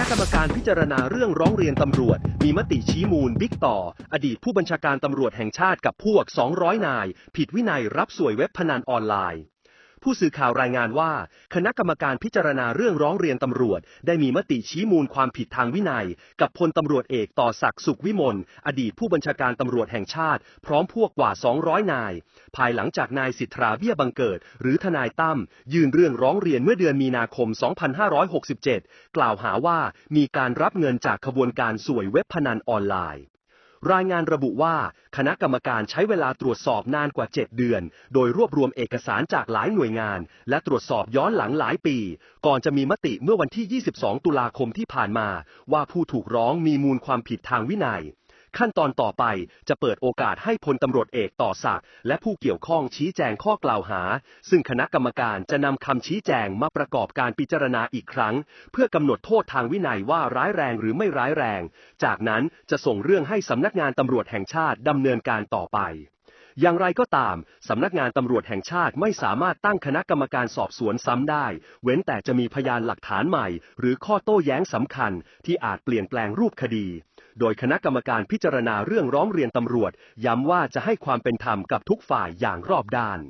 ณะกรรมการพิจารณาเรื่องร้องเรียนตำรวจ มีมติชี้มูลบิ๊กต่อ อดีตผู้บัญชาการตำรวจแห่งชาติกับพวก 200 นาย ผิดวินัยรับสวยเว็บพนันออนไลน์ ผู้สื่อข่าวรายงานว่า คณะกรรมการพิจารณาเรื่องร้องเรียนตำรวจ ได้มีมติชี้มูลความผิดทางวินัย กับพลตำรวจเอกต่อศักดิ์สุขวิมลอดีตผู้บัญชาการตำรวจแห่งชาติ พร้อมพวกกว่า 200 นาย ภายหลังจากนายสิทธาเบี้ยบังเกิด หรือทนายตั้มยื่นเรื่องร้องเรียนเมื่อเดือนมีนาคม 2567 กล่าวหาว่ามีการรับเงินจากขบวนการสวยเว็บพนันออนไลน์ รายงานระบุว่า คณะกรรมการใช้เวลาตรวจสอบนานกว่า 7 เดือน โดยรวบรวมเอกสารจากหลายหน่วยงาน และตรวจสอบย้อนหลังหลายปี ก่อนจะมีมติเมื่อวันที่ 22 ตุลาคมที่ผ่านมา ว่าผู้ถูกร้องมีมูลความผิดทางวินัย ขั้นตอนต่อไปจะเปิดโอกาสให้พลตำรวจเอกต่อศักดิ์และผู้เกี่ยวข้องชี้แจงข้อกล่าวหา ซึ่งคณะกรรมการจะนำคำชี้แจงมาประกอบการพิจารณาอีกครั้ง เพื่อกำหนดโทษทางวินัยว่าร้ายแรงหรือไม่ร้ายแรง จากนั้นจะส่งเรื่องให้สำนักงานตำรวจแห่งชาติดำเนินการต่อไป อย่างไรก็ตาม สำนักงานตำรวจแห่งชาติไม่สามารถตั้งคณะกรรมการสอบสวนซ้ำได้ เว้นแต่จะมีพยานหลักฐานใหม่ หรือข้อโต้แย้งสำคัญ ที่อาจเปลี่ยนแปลงรูปคดี โดยคณะกรรมการพิจารณาเรื่องร้องเรียนตำรวจ ย้ำว่าจะให้ความเป็นธรรมกับทุกฝ่ายอย่างรอบด้าน